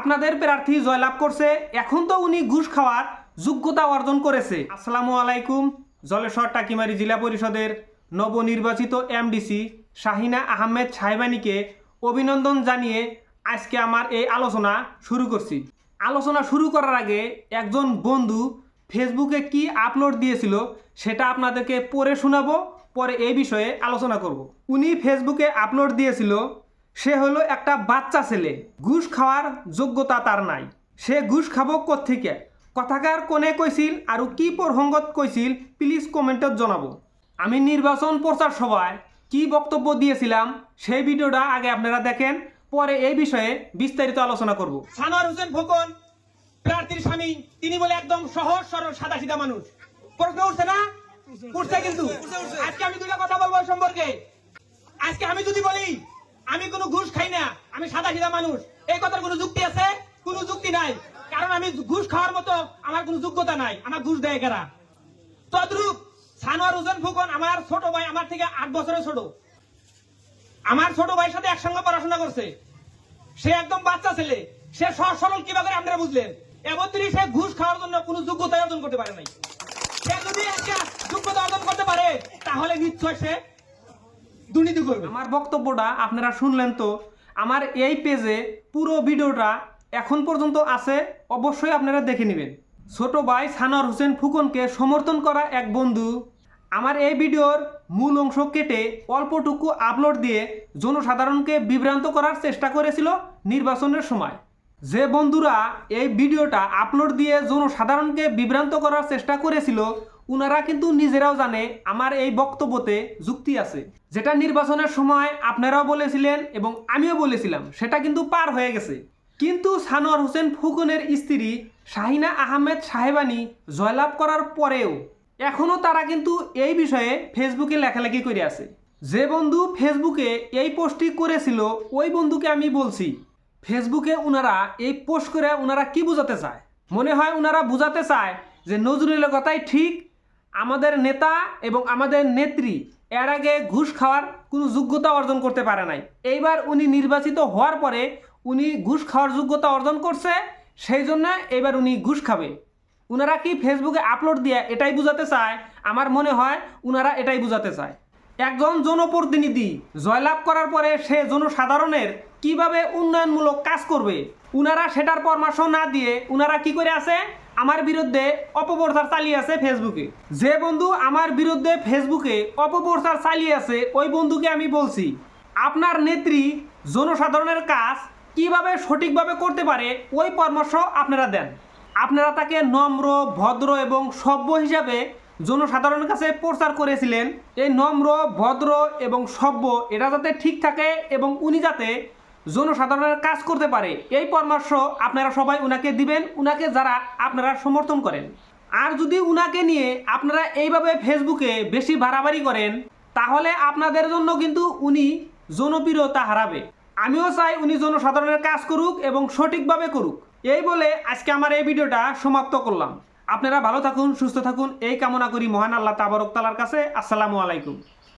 আপনাদের প্রার্থী জয়লাভ করছে। এখন তো উনি ঘুষ খাওয়ার যোগ্যতা অর্জন করেছে। আসসালামু আলাইকুম, জলেশ্বর টাকিমারি জেলা পরিষদের নবনির্বাচিত এমডিসি শাহিনা আহমেদ সাহেবানীকে অভিনন্দন জানিয়ে আজকে আমার এই আলোচনা শুরু করছি। আলোচনা শুরু করার আগে একজন বন্ধু ফেসবুকে কি আপলোড দিয়েছিল সেটা আপনাদেরকে পরে শোনাবো, পরে এই বিষয়ে আলোচনা করব। উনি ফেসবুকে আপলোড দিয়েছিল সে হলো একটা বাচ্চা ছেলে। ঘুষ খাওয়ার যোগ্যতা তার নাই। সে ঘুষ খাব কোত্থেকে? কথাকার কোনে কইছিল আর কি প্রসঙ্গত কইছিল প্লিজ কমেন্টত জানাব। আমি নির্বাচন প্রচার সভায় কি বক্তব্য দিয়েছিলাম সেই ভিডিওটা আগে আপনারা দেখেন, পরে এই বিষয়ে বিস্তারিত আলোচনা করব। সানোয়ার হোসেন খোকন প্রার্থীর স্বামী, তিনি বলে একদম সহজ, সরল সাদা সিধা মানুষ। প্রশ্ন উঠছে না? উঠছে কিন্তু। আজকে আমি দুটা কথা বলব সম্পর্কে। আজকে আমি যদি বলি আমি কোনো ঘুষ খাই না, আমি সাদা সিধা মানুষ। এই কথার কোনো যুক্তি আছে? কোনো যুক্তি নাই। কারণ আমি ঘুষ খাওয়ার মতো আমার কোনো যোগ্যতা নাই। আমার ঘুষ দেয় কারা? তদ্রূপ সানোয়ার হোসেন ফুকন আমার ছোট ভাই, আমার থেকে আট বছরের ছোট। আমার ছোট ভাইয়ের সাথে একসঙ্গে পড়াশোনা করছে। সে একদম বাচ্চা ছেলে। সে সহজ সরল কীভাবে আপনারা বুঝলেন? তিনি সে ঘুষ খাওয়ার জন্য কোনো যোগ্যতা অর্জন করতে পারে নাই। সে যদি একটা যোগ্যতা অর্জন করতে পারে, তাহলে নিশ্চয় সে দুর্নীতি করবে। আমার বক্তব্যটা আপনারা শুনলেন তো। আমার এই পেজে পুরো ভিডিওটা এখন পর্যন্ত আছে, অবশ্যই আপনারা দেখে নেবেন। ছোট ভাই সানোয়ার হোসেন ফুকনকে সমর্থন করা এক বন্ধু। আমার এই ভিডিওর মূল অংশ কেটে অল্পটুকু আপলোড দিয়ে জনসাধারণকে বিভ্রান্ত করার চেষ্টা করেছিল নির্বাচনের সময়। যে বন্ধুরা এই ভিডিওটা আপলোড দিয়ে জনসাধারণকে বিভ্রান্ত করার চেষ্টা করেছিল উনারা কিন্তু নিজেরাও জানে আমার এই বক্তব্যতে যুক্তি আছে। যেটা নির্বাচনের সময় আপনারাও বলেছিলেন এবং আমিও বলেছিলাম, সেটা কিন্তু পার হয়ে গেছে। কিন্তু সানোয়ার হোসেন ফুকনের স্ত্রী শাহিনা আহমেদ সাহেবানী জয়লাভ করার পরেও এখনও তারা কিন্তু এই বিষয়ে ফেসবুকে লেখালেখি করে আছে। যে বন্ধু ফেসবুকে এই পোস্টটি করেছিল, ওই বন্ধুকে আমি বলছি, ফেসবুকে ওনারা এই পোস্ট করে ওনারা কি বোঝাতে চায়? মনে হয় ওনারা বোঝাতে চায় যে নজরুলের কথাই ঠিক আমাদের নেতা এবং আমাদের নেত্রী এর আগে ঘুষ খাওয়ার কোনো যোগ্যতা অর্জন করতে পারে নাই। এইবার উনি নির্বাচিত হওয়ার পরে উনি ঘুষ খাওয়ার যোগ্যতা অর্জন করছে, সেই জন্য এবার উনি ঘুষ খাবে। উনারা কি ফেসবুকে আপলোড দিয়ে এটাই বোঝাতে চায়? আমার মনে হয় উনারা এটাই বোঝাতে চায়। একজন জনপ্রতিনিধি জয়লাভ করার পরে সে জনসাধারণের কীভাবে উন্নয়নমূলক কাজ করবে? উনারা সেটার পরামর্শ না দিয়ে উনারা কি করে আছে? আমার বিরুদ্ধে অপপ্রচার চালিয়ে আছে ফেসবুকে যে বন্ধু আমার বিরুদ্ধে ফেসবুকে অপপ্রচার চালিয়ে আছে, ওই বন্ধুকে আমি বলছি, আপনার নেত্রী জনসাধারণের কাজ কীভাবে সঠিকভাবে করতে পারে, ওই পরামর্শ আপনারা দেন। আপনারা তাকে নম্র, ভদ্র এবং সভ্য হিসাবে জনসাধারণের কাছে প্রচার করেছিলেন। এই নম্র, ভদ্র এবং সভ্য, এটা যাতে ঠিক থাকে এবং উনি যাতে জনসাধারণের কাজ করতে পারে। এই পরামর্শ আপনারা সবাই উনাকে দিবেন, উনাকে যারা আপনারা সমর্থন করেন। আর যদি উনাকে নিয়ে আপনারা এইভাবে ফেসবুকে বেশি বাড়াবাড়ি করেন, তাহলে আপনাদের জন্য কিন্তু উনি জনপ্রিয়তা হারাবে। আমিও চাই উনি জনসাধারণের কাজ করুক এবং সঠিকভাবে করুক। এই বলে আজকে আমার এই ভিডিওটা সমাপ্ত করলাম। আপনারা ভালো থাকুন, সুস্থ থাকুন, এই কামনা করি মহান আল্লাহ তাবারক তালার কাছে। আসসালামু আলাইকুম।